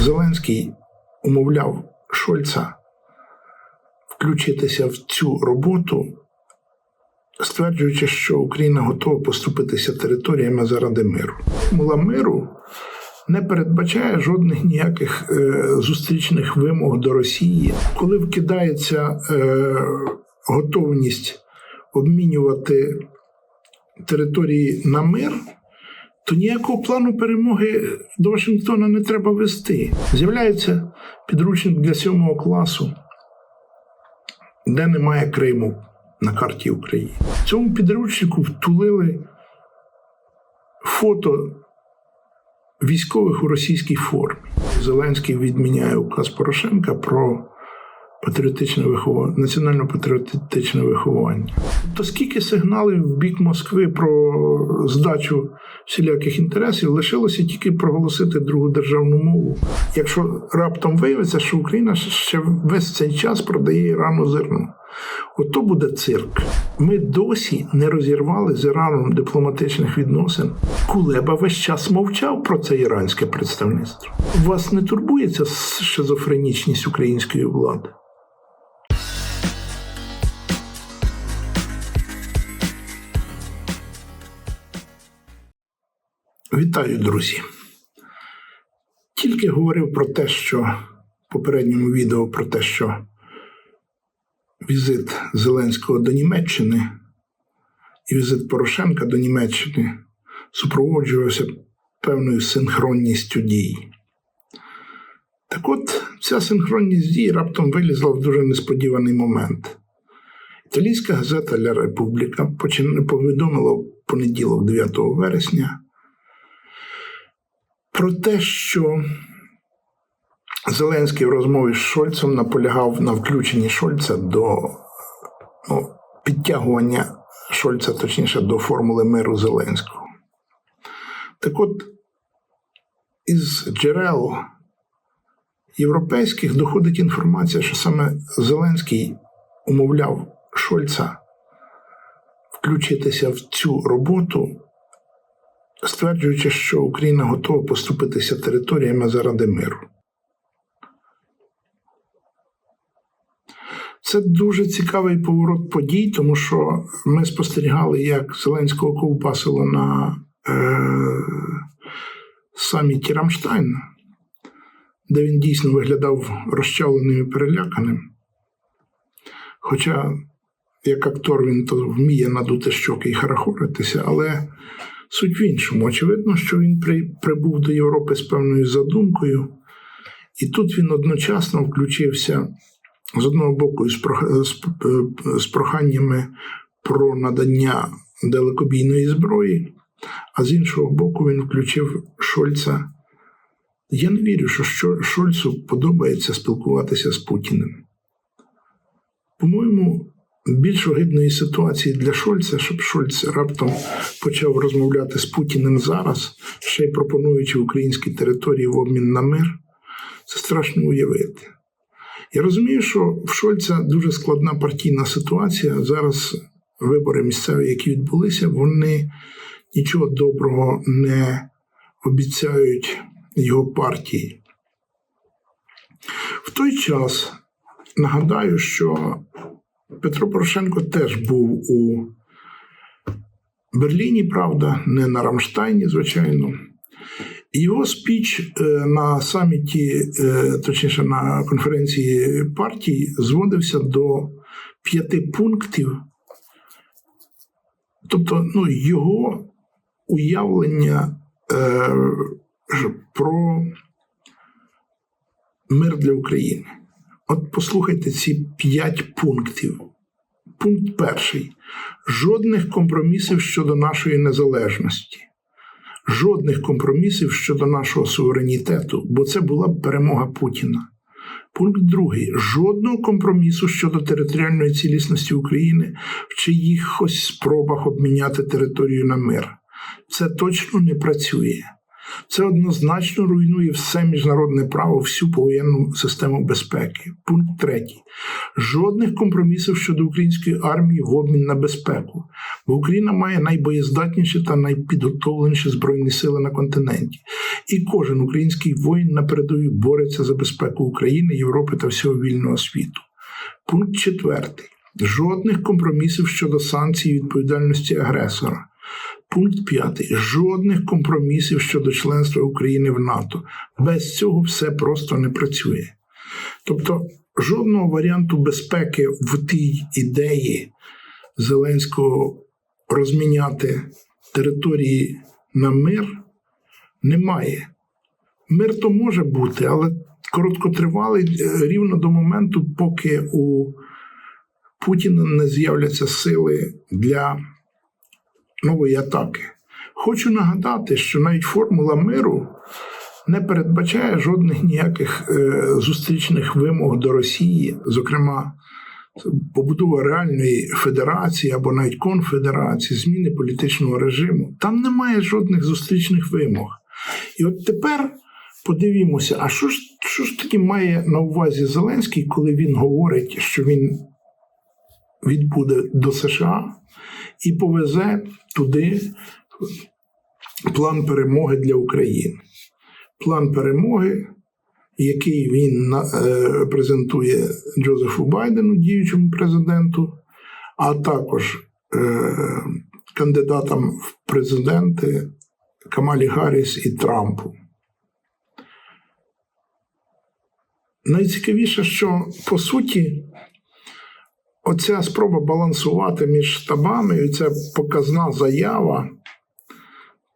Зеленський умовляв Шольца включитися в цю роботу, стверджуючи, що Україна готова поступитися територіями заради миру. Формула миру не передбачає жодних ніяких е, зустрічних вимог до Росії, коли вкидається е, готовність обмінювати території на мир. То ніякого плану перемоги до Вашингтона не треба вести. З'являється підручник для сьомого класу, де немає Криму на карті України. В цьому підручнику втулили фото військових у російській формі. Зеленський відміняє указ Порошенка про патріотичне виховання, національно-патріотичне виховання. То скільки сигналів в бік Москви про здачу всіляких інтересів лишилося тільки проголосити другу державну мову. Якщо раптом виявиться, що Україна ще весь цей час продає Ірану зерно. Ото буде цирк. Ми досі не розірвали з Іраном дипломатичних відносин. Кулеба весь час мовчав про це іранське представництво. Вас не турбує ця шизофренічність української влади? Вітаю, друзі. Тільки говорив про те, що в попередньому відео про те, що візит Зеленського до Німеччини і візит Порошенка до Німеччини супроводжувався певною синхронністю дій. Так от, ця синхронність дій раптом вилізла в дуже несподіваний момент. Італійська газета Ля Републіка повідомила в понеділок, 9 вересня, про те, що Зеленський в розмові з Шольцем наполягав на включенні Шольца до ну, підтягування Шольца, точніше, до формули миру Зеленського. Так от, із джерел європейських доходить інформація, що саме Зеленський умовляв Шольца включитися в цю роботу, стверджуючи, що Україна готова поступитися територіями заради миру. Це дуже цікавий поворот подій, тому що ми спостерігали, як Зеленського ковпасило на е, саміті Рамштайн, де він дійсно виглядав розчавленим і переляканим. Хоча, як актор, він то вміє надути щоки і харахоритися, але суть в іншому. Очевидно, що він прибув до Європи з певною задумкою, і тут він одночасно включився з одного боку, з проханнями про надання далекобійної зброї, а з іншого боку, він включив Шольца. Я не вірю, що Шольцу подобається спілкуватися з Путіним. По-моєму, більш огидної ситуації для Шольца, щоб Шольц раптом почав розмовляти з Путіним зараз, ще й пропонуючи українські території в обмін на мир, це страшно уявити. Я розумію, що в Шольца дуже складна партійна ситуація. Зараз вибори місцеві, які відбулися, вони нічого доброго не обіцяють його партії. В той час нагадаю, що Петро Порошенко теж був у Берліні, правда, не на Рамштайні, звичайно. Його спіч е, на саміті, е, точніше на конференції партії, зводився до п'яти пунктів. Тобто, ну, його уявлення е, про мир для України. От послухайте ці п'ять пунктів. Пункт перший: жодних компромісів щодо нашої незалежності жодних компромісів щодо нашого суверенітету, бо це була б перемога Путіна. Пункт другий: жодного компромісу щодо територіальної цілісності України в чиїхось спробах обміняти територію на мир. Це точно не працює. Це однозначно руйнує все міжнародне право, всю повоєнну систему безпеки. Пункт третій. Жодних компромісів щодо української армії в обмін на безпеку, бо Україна має найбоєздатніші та найпідготовленіші збройні сили на континенті. І кожен український воїн на передовій бореться за безпеку України, Європи та всього вільного світу. Пункт четвертий. Жодних компромісів щодо санкцій відповідальності агресора. Пункт п'ятий. Жодних компромісів щодо членства України в НАТО. Без цього все просто не працює. Тобто жодного варіанту безпеки в тій ідеї Зеленського розміняти території на мир немає. Мир то може бути, але короткотривалий е, рівно до моменту, поки у Путіна не з'являться сили для нової атаки. Хочу нагадати, що навіть формула миру не передбачає жодних ніяких е, зустрічних вимог до Росії, зокрема, побудова реальної федерації або навіть конфедерації, зміни політичного режиму. Там немає жодних зустрічних вимог. І от тепер подивімося, а що ж, що ж таки має на увазі Зеленський, коли він говорить, що він відбуде до США і повезе туди план перемоги для України. План перемоги, який він е, презентує Джозефу Байдену, діючому президенту, а також е, кандидатам в президенти Камалі Гарріс і Трампу. Найцікавіше, що по суті оця спроба балансувати між штабами, і ця показна заява,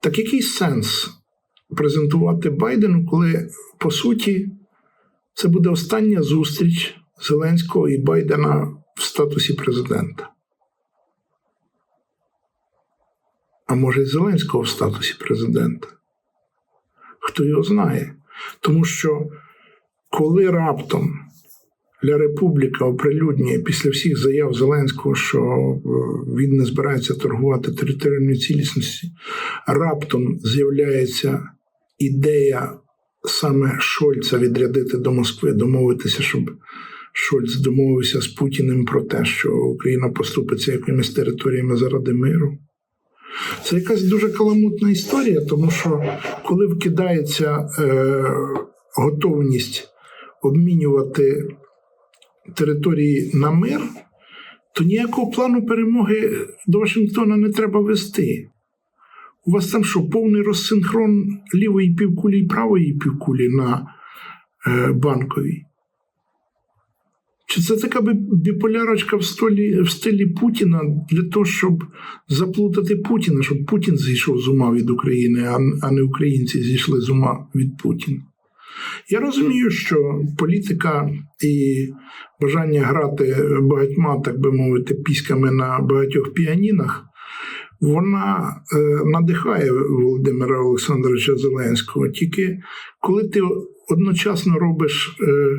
так який сенс презентувати Байдену, коли по суті це буде остання зустріч Зеленського і Байдена в статусі президента? А може, і Зеленського в статусі президента? Хто його знає? Тому що коли раптом Ля Републіка оприлюднює після всіх заяв Зеленського, що е, він не збирається торгувати територіальною цілісністю, раптом з'являється ідея саме Шольца відрядити до Москви, домовитися, щоб Шольц домовився з Путіним про те, що Україна поступиться якимись територіями заради миру. Це якась дуже каламутна історія, тому що коли вкидається е, готовність обмінювати території на мир, то ніякого плану перемоги до Вашингтона не треба вести. У вас там що, повний розсинхрон лівої півкулі і правої півкулі на е, банковій? Чи це така біполярочка в столі, в стилі Путіна для того, щоб заплутати Путіна, щоб Путін зійшов з ума від України, а, не українці зійшли з ума від Путіна? Я розумію, що політика і бажання грати багатьма, так би мовити, піськами на багатьох піанінах, вона е, надихає Володимира Олександровича Зеленського. Тільки коли ти одночасно робиш е,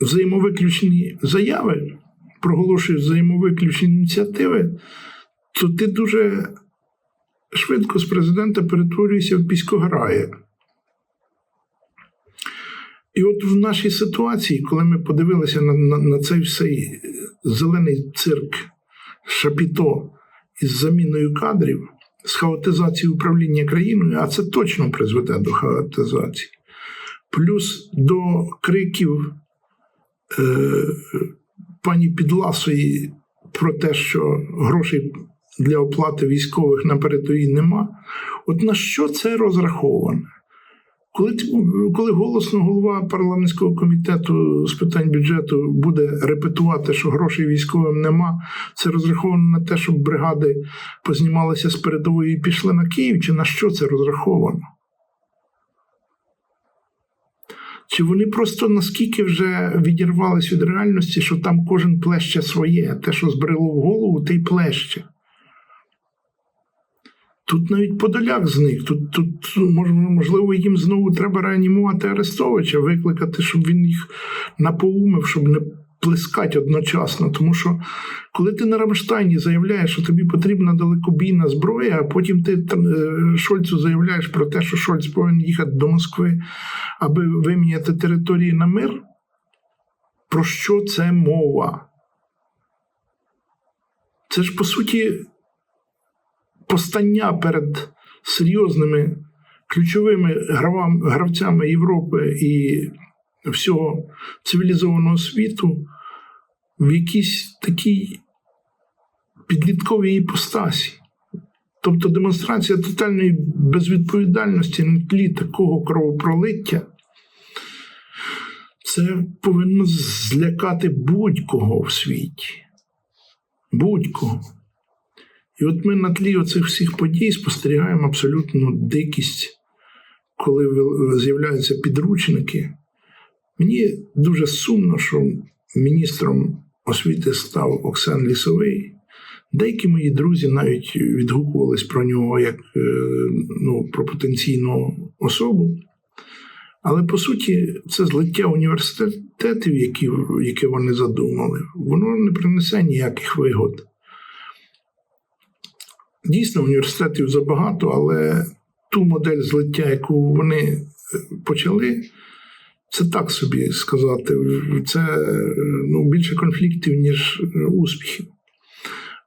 взаємовиключні заяви, проголошуєш взаємовиключні ініціативи, то ти дуже швидко з президента перетворюєшся в піськограя. І от в нашій ситуації, коли ми подивилися на, на, на цей всей зелений цирк Шапіто із заміною кадрів, з хаотизацією управління країною, а це точно призведе до хаотизації, плюс до криків е, пані Підласої про те, що грошей для оплати військових на передовій нема. От на що це розраховане? Коли коли голосно голова парламентського комітету з питань бюджету буде репетувати, що грошей військовим нема, це розраховано на те, щоб бригади познімалися з передової і пішли на Київ, чи на що це розраховано? Чи вони просто наскільки вже відірвались від реальності, що там кожен плеще своє, те, що збрело в голову, те й плеще. Тут навіть Подоляк зник. Тут, тут можливо, їм знову треба реанімувати Арестовича, викликати, щоб він їх напоумив, щоб не плескати одночасно. Тому що коли ти на Рамштайні заявляєш, що тобі потрібна далекобійна зброя, а потім ти там, е, Шольцу заявляєш про те, що Шольц повинен їхати до Москви, аби виміняти території на мир. Про що це мова? Це ж по суті постання перед серйозними ключовими гравцями Європи і всього цивілізованого світу в якійсь такій підлітковій іпостасі. Тобто демонстрація тотальної безвідповідальності на тлі такого кровопролиття. Це повинно злякати будь-кого в світі. Будь-кого. І от ми на тлі оцих всіх подій спостерігаємо абсолютну дикість, коли з'являються підручники. Мені дуже сумно, що міністром освіти став Оксан Лісовий. Деякі мої друзі навіть відгукувались про нього як е, ну, про потенційну особу. Але по суті, це злиття університетів, які, які вони задумали, воно не принесе ніяких вигод. Дійсно, університетів забагато, але ту модель злиття, яку вони е, почали, це так собі сказати. Це е, ну, більше конфліктів, ніж е, успіхів.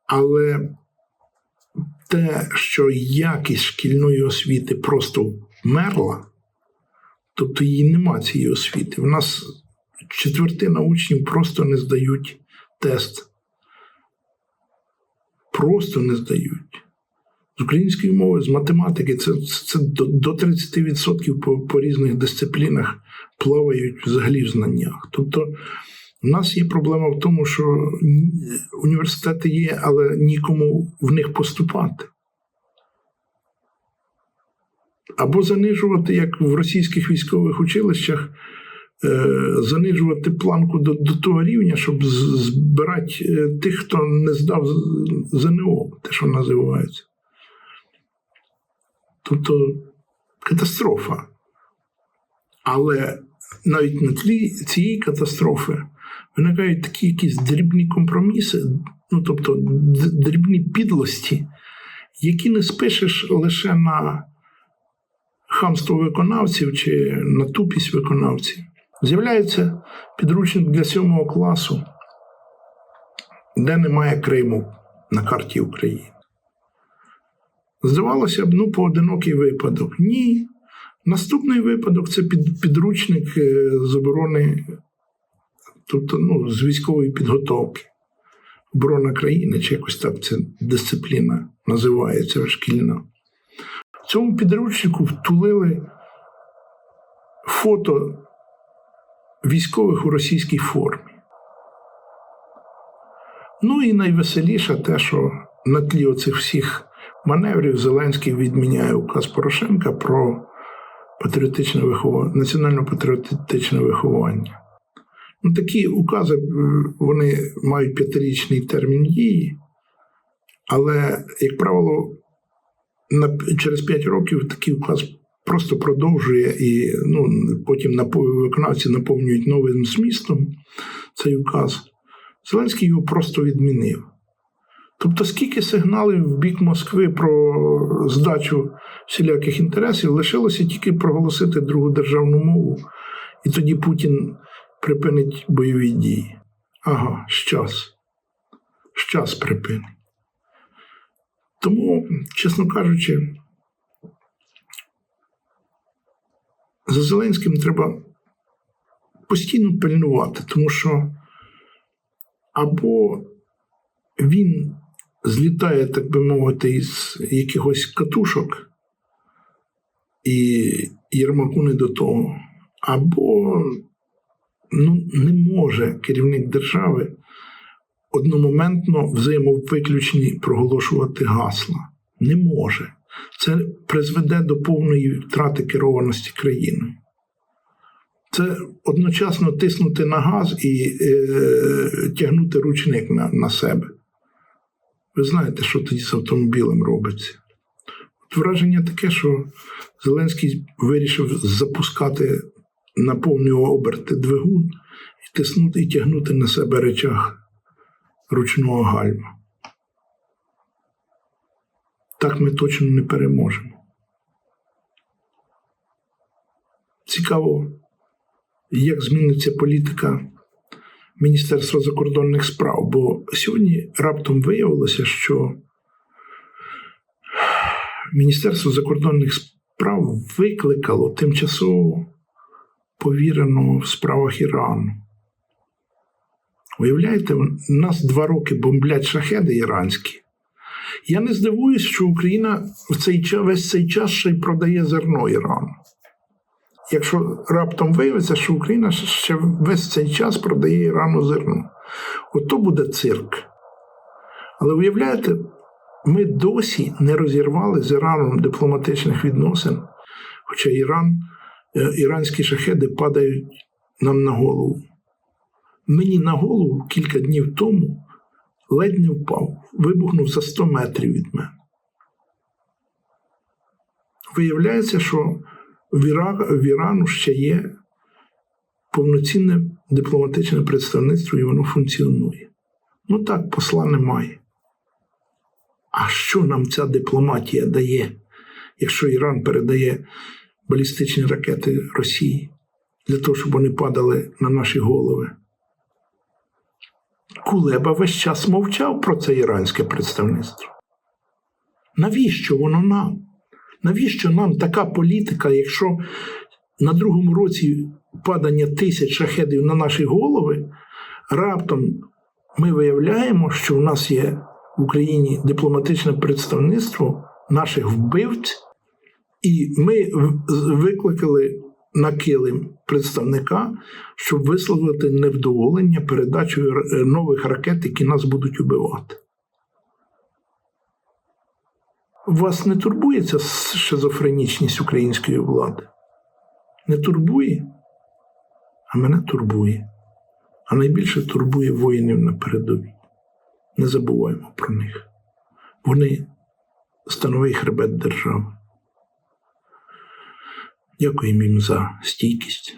Але те, що якість шкільної освіти просто вмерла, тобто її нема цієї освіти. В нас четвертина учнів просто не здають тест. Просто не здають. З української мови, з математики це, це до, до 30% по, по різних дисциплінах плавають взагалі в знаннях. Тобто, у нас є проблема в тому, що університети є, але нікому в них поступати. Або занижувати, як в російських військових училищах, е, занижувати планку до, до того рівня, щоб збирати е, тих, хто не здав ЗНО, те, що називається. Тобто катастрофа. Але навіть на тлі цієї катастрофи виникають такі якісь дрібні компроміси, ну тобто дрібні підлості, які не спишеш лише на хамство виконавців чи на тупість виконавців. З'являється підручник для сьомого класу, де немає Криму на карті України. Здавалося б, ну, поодинокий випадок. Ні. Наступний випадок це підручник е, з оборони, тобто ну, з військової підготовки. Оборона країни, чи якось так ця дисципліна називається шкільна. В цьому підручнику втулили фото військових у російській формі. Ну і найвеселіше те, що на тлі оцих всіх маневрів Зеленський відміняє указ Порошенка про патріотичне виховання, національно-патріотичне виховання. Ну, такі укази е, вони мають п'ятирічний термін дії, але, як правило, через 5 років такий указ просто продовжує і ну, потім виконавці наповнюють новим змістом цей указ. Зеленський його просто відмінив. Тобто, скільки сигналів в бік Москви про здачу всіляких інтересів, лишилося тільки проголосити другу державну мову, і тоді Путін припинить бойові дії. Ага, щас. Щас припинить. Тому, чесно кажучи, за Зеленським треба постійно пильнувати, тому що або він злітає, так би мовити, із якихось катушок, і Єрмаку не до того, або ну, не може керівник держави одномоментно взаємовиключні проголошувати гасла. Не може. Це призведе до повної втрати керованості країною. Це одночасно тиснути на газ і е, тягнути ручник на, на себе. Ви знаєте, що тоді з автомобілем робиться. От враження таке, що Зеленський вирішив запускати на повні оберти двигун, і тиснути і тягнути на себе речах ручного гальма. Так ми точно не переможемо. Цікаво, як зміниться політика Міністерства закордонних справ, бо сьогодні раптом виявилося, що Міністерство закордонних справ викликало тимчасово повіреного в справах Ірану. Уявляєте, нас два роки бомблять шахеди іранські. Я не здивуюсь, що Україна в цей весь цей час ще й продає зерно Ірану. Якщо раптом виявиться, що Україна ще весь цей час продає Ірану зерно, ото буде цирк. Але уявляєте, ми досі не розірвали з Іраном дипломатичних відносин, хоча Іран, е, іранські шахеди падають нам на голову. Мені на голову кілька днів тому ледь не впав, вибухнув за 100 метрів від мене. Виявляється, що в, Іра... в Ірану ще є повноцінне дипломатичне представництво і воно функціонує. Ну так, посла немає. А що нам ця дипломатія дає, якщо Іран передає балістичні ракети Росії для того, щоб вони падали на наші голови? Кулеба весь час мовчав про це іранське представництво. Навіщо воно нам? Навіщо нам така політика, якщо на другому році падання тисяч шахедів на наші голови, раптом ми виявляємо, що в нас є в Україні дипломатичне представництво наших вбивць, і ми викликали на килим представника, щоб висловити невдоволення передачею нових ракет, які нас будуть убивати. Вас не турбує ця шизофренічність української влади? Не турбує? А мене турбує. А найбільше турбує воїнів на передовій. Не забуваємо про них. Вони становий хребет держави. Дякую їм за стійкість.